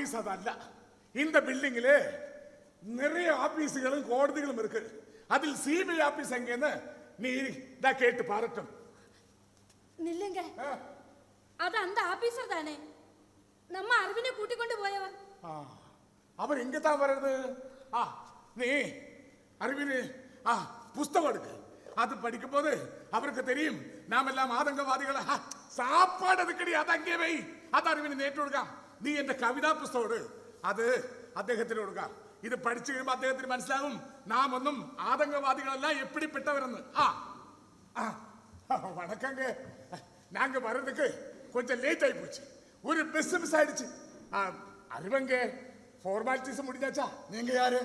Office அது அல்ல இந்த பில்டிங்கிலே நிறைய ஆபீஸுகளும் கோடதிகளும் இருக்கு அதில் சிபிஐ ஆபீஸ் எங்கேன்னு நீ நான் கேட்டு பாரட்டும் நில்லுங்க அது அந்த ஆபீசர் தானே நம்ம அரவினை கூட்டிக்கொண்டு போயவர் அவர் எங்க தான் வர்றது ஆ நீ அரவின் ஆ புஸ்தகம் எடுக்கு அது படிக்கும் போது அவருக்கு தெரியும் நாம் எல்லாம் ஆதங்கவாதிகள் சாப்பாடு அதுக்கடி அது அங்கே வை அது அரவின் நேற்று கொடுக்கான் നീ എന്റെ കവിതാ പുസ്തകം എടു അത് അദ്ദേഹത്തിന് കൊടുക്കാം ഇത് പഠിച്ചു കഴിയുമ്പോൾ അദ്ദേഹത്തിന് മനസ്സിലാകും നാം ഒന്നും ആതങ്കവാദികളല്ല എപ്പിടിപ്പെട്ടവരെന്ന് ആ ஆ, வணக்கங்க நாங்க வர்றதுக்கு கொஞ்சம் லேட் ஆகி போச்சு ஒரு பஸ் மிஸ் ஆயிடுச்சு ஆ, அறிவங்க ஃபார்மாலிட்டிஸ் முடிஞ்சாச்சா நீங்க யாரு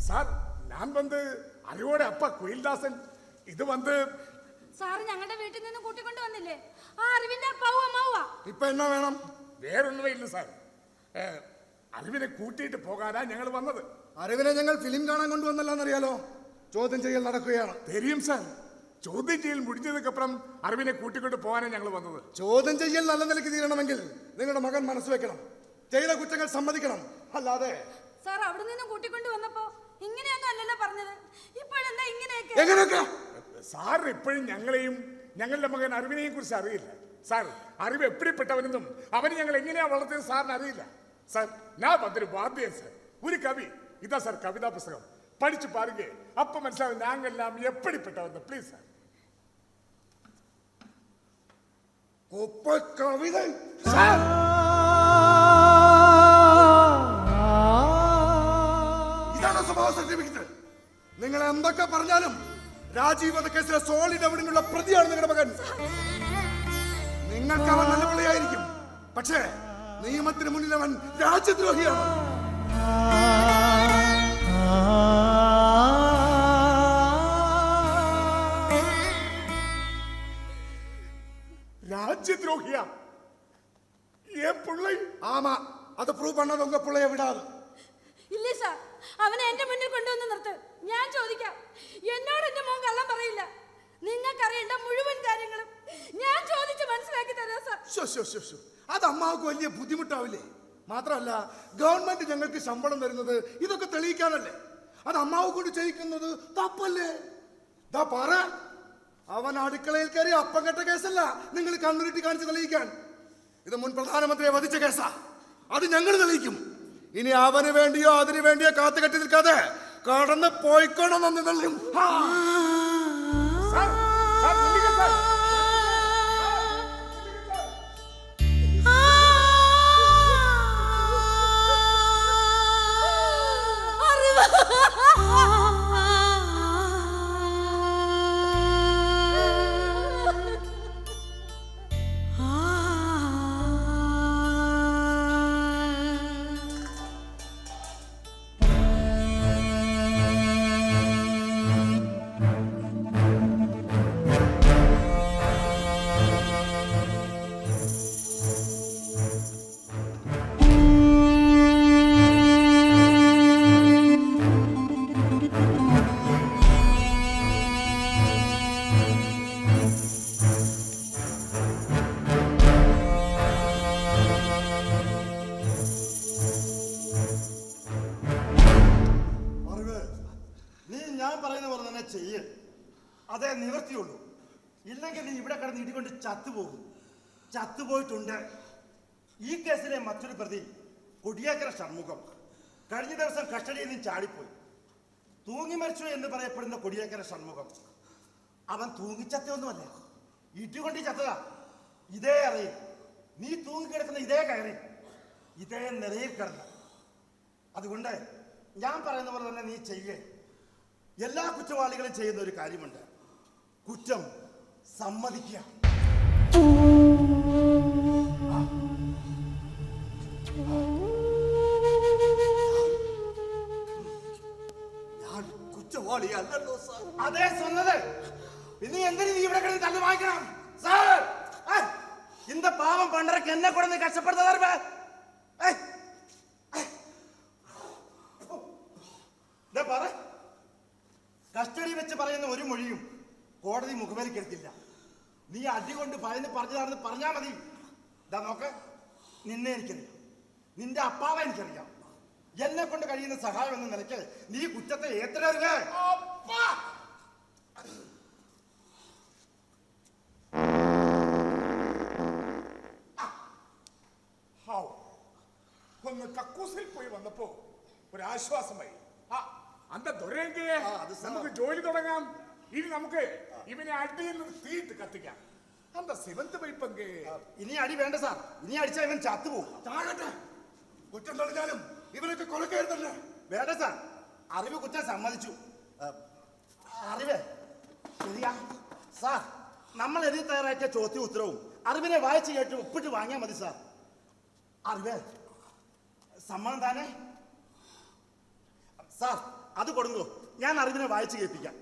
சார் நான் வந்து அறிவோட அப்பா குயில்தாசன் இது வந்து സാറ് ഞങ്ങളുടെ വീട്ടിൽ നിന്ന് കൂട്ടിക്കൊണ്ട് വന്നില്ലേ? ആ അറിവിന്റെ അപ്പാവും അമ്മാവുവാ. ഇപ്പൊ എന്നാ വേണം? വേറൊന്നുമില്ല സാർ. അറിവിനെ കൂട്ടിയിട്ട് പോകാനാ ഞങ്ങൾ വന്നത്. അറിവിനെ ഞങ്ങൾ ഫിലിം കാണാൻ കൊണ്ടുവന്നല്ലോ ചോദ്യം ചെയ്യൽ നടക്കുകയാണ്. തെരിയും സാർ. ചോദ്യം ചെയ്യൽ മുടിഞ്ഞതിനപ്പുറം അറിവിനെ കൂട്ടിക്കൊണ്ട് പോകാനാണ് ഞങ്ങൾ വന്നത്. ചോദ്യം ചെയ്യൽ നല്ല നിലയ്ക്ക് തീരണമെങ്കിൽ നിങ്ങളുടെ മകൻ മനസ്സ് വെക്കണം. ചെയ്ത കുറ്റങ്ങൾ സമ്മതിക്കണം. അല്ലാതെ സാർ അവിടെ നിന്നും കൂട്ടിക്കൊണ്ട് വന്നപ്പോ ഇങ്ങനെയൊന്നും അല്ലല്ലോ പറഞ്ഞത്. ഇപ്പോഴെന്താ ഇങ്ങനെയൊക്കെ? എങ്ങനെയൊക്കെ? സാർ ഇപ്പോഴും ഞങ്ങളെയും ഞങ്ങളുടെ മകൻ അറിവിനെയും കുറിച്ച് അറിയില്ല. സാർ അറിവ് എപ്പിടിപ്പെട്ടവനെന്നും അവന് ഞങ്ങൾ എങ്ങനെയാ വളർത്തിയത് സാറിന് അറിയില്ല. സാർ ഞാൻ വന്നൊരു വാദ്യം സാർ. ഒരു കവി. ഇതാ സാർ കവിതാ പുസ്തകം. പഠിച്ചു പാരുക അപ്പൊ മനസ്സിലാവും ഞങ്ങളെല്ലാം എപ്പിടിപ്പെട്ടവന്ന്. Please sir. ഒപ്പ കവിത. ഇതാണ് സ്വഭാവ സർട്ടിഫിക്കറ്റ് നിങ്ങൾ എന്തൊക്കെ പറഞ്ഞാലും രാജീവ് കേസിലെ സോളിഡ് എവിടെയുള്ള പ്രതിയാണ് നിങ്ങളുടെ മകൻ? നിങ്ങൾക്ക് അവൻ നല്ല പിള്ളയായിരിക്കും. പക്ഷേ നിയമത്തിന് മുന്നിൽ അവൻ രാജ്യദ്രോഹിയാണ്. പിള്ളை? ആമാ അത് പ്രൂവ് പണ്ണത് ഉങ്ക പിള്ളയെ വിടാതെ. ഇല്ലേ സാർ? അവനെ എന്റെ മുന്നിൽ കൊണ്ടുവന്ന് നിർത്ത്. ഞാൻ ചോദിക്കാം. എന്നോട് എന്റെ മോൻ കള്ളം പറയില്ല. നിങ്ങൾക്കറിയേണ്ട മുഴുവൻ കാര്യങ്ങളും ഞാൻ ചോദിച്ച് മനസ്സിലാക്കി തരാം. അത് അമ്മാവർക്ക് വലിയ ബുദ്ധിമുട്ടാവില്ലേ? മാത്രമല്ല ഗവൺമെന്റ് ഞങ്ങൾക്ക് ശമ്പളം തരുന്നത് ഇതൊക്കെ തെളിയിക്കാനല്ലേ? അത് അമ്മാവ് കൊണ്ട് ചെയ്യിക്കുന്നത് തപ്പല്ലേ? ദാ പറ. അവൻ അടുക്കളയിൽ കയറി അപ്പം കെട്ട കേസല്ല നിങ്ങൾ കണ്ണുരുട്ടി കാണിച്ച് തെളിയിക്കാൻ. ഇത് മുൻ പ്രധാനമന്ത്രിയെ വധിച്ച കേസാ. അത് ഞങ്ങൾ തെളിയിക്കും. ഇനി അവന് വേണ്ടിയോ അതിനു വേണ്ടിയോ കാത്തുകെട്ടി നിൽക്കാതെ കടന്ന് പോയിക്കോണം നന്ദി ഹാ. അതേ നിവർത്തിയുള്ളൂ ഇല്ലെങ്കിൽ നീ ഇവിടെ കിടന്ന് ഇടികൊണ്ട് ചത്തുപോകും. ചത്തുപോയിട്ടുണ്ട്. ഈ കേസിലെ മറ്റൊരു പ്രതി കൊടിയേക്കര ഷൺമുഖം. കഴിഞ്ഞ ദിവസം കസ്റ്റഡിയിൽ നിന്ന് ചാടിപ്പോയി. തൂങ്ങി മരിച്ചു എന്ന് പറയപ്പെടുന്ന കൊടിയേക്കര ഷൺമുഖം. അവൻ തൂങ്ങിച്ചത്തൊന്നുമല്ല ഇട്ടുകൊണ്ട് ചത്തതാ. ഇതേ അറിയും നീ തൂങ്ങിക്കിടക്കുന്ന ഇതേ കയറി ഇതേ നിലയിൽ കിടന്ന. അതുകൊണ്ട് ഞാൻ പറയുന്ന പോലെ തന്നെ നീ ചെയ്യേ. എല്ലാ കുറ്റവാളികളും ചെയ്യുന്ന ഒരു കാര്യമുണ്ട്. കുറ്റം സമ്മതിക്കുക ഞാൻ കുറ്റവാളിയല്ലല്ലോ സാർ അതേ சொன்னது പിന്നെ എന്തിനു നീ ഇവിടെ കിടന്ന് തല്ലു വാങ്ങിക്കണം സാർ ഏയ്, இந்த பாவம் பண்றதுக்கு என்ன கூட நீ கஷ்டப்படுறதா இருப்ப ஏய், ஏய். ദേ പറ കസ്റ്റഡി വെച്ച് പറയുന്ന ഒരു മൊഴിയും കോടതി മുഖവേലിക്കെടുത്തില്ല നീ അടി കൊണ്ട് ഭയന്ന് പറഞ്ഞതാണെന്ന് പറഞ്ഞാ മതി. ഇതാ നോക്ക് നിന്നെ എനിക്കറിയാം. നിന്റെ അപ്പാവ എനിക്കറിയാം. എന്നെ കൊണ്ട് കഴിയുന്ന സഹായം എന്ന നിലയ്ക്ക് നീ കുറ്റത്തെ! ഹൗ. ഒന്ന് കക്കൂസിൽ പോയി വന്നപ്പോ ഒരു ആശ്വാസമായി ആ അന്ത ദൊരങ്കേ നമുക്ക് ജോലി തുടങ്ങാം. ഇനി നമുക്ക് ഇവനെ അടിയിൽ നിന്ന് തീയിട്ട് കത്തിക്കാം. അന്ത സിവന്ത് പൈപ്പങ്കേ ഇനി അടി വേണ്ട സാർ. ഇനി അടിച്ചാൽ ഇവൻ ചത്തുപോകും താഴട്ടെ. കുറ്റം തളിഞ്ഞാലും ഇവനൊക്കെ കൊലക്കരുതല്ലേ വേണ്ട സാർ. അറിവ് കുറ്റം സമ്മതിച്ചു. അറിവ്. ശരിയാ. സാർ നമ്മൾ എഴുതി തയ്യാറാക്കിയ ചോദ്യ ഉത്തരവും അറിവിനെ വായിച്ചു കേട്ട് ഒപ്പിട്ട് വാങ്ങിയാൽ മതി സാർ. അറിവ്. സമ്മതം താനേ? സാർ അത് കൊടുങ്ങോ. ഞാൻ അറിവിനെ വായിച്ചു കേൾപ്പിക്കാം.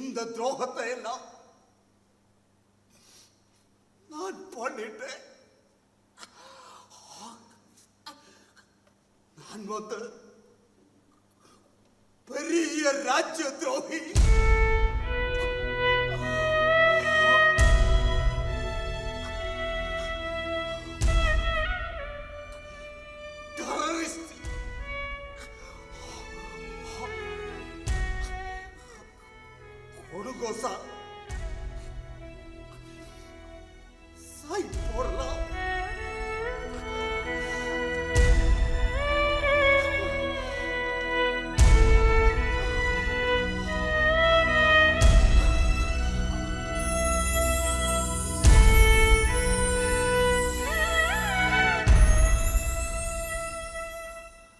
இந்த துரோகத்தை எல்லாம் நான் பண்ணிட்டேன். நான் வந்து பெரிய ராஜ்ய துரோகி. కోసం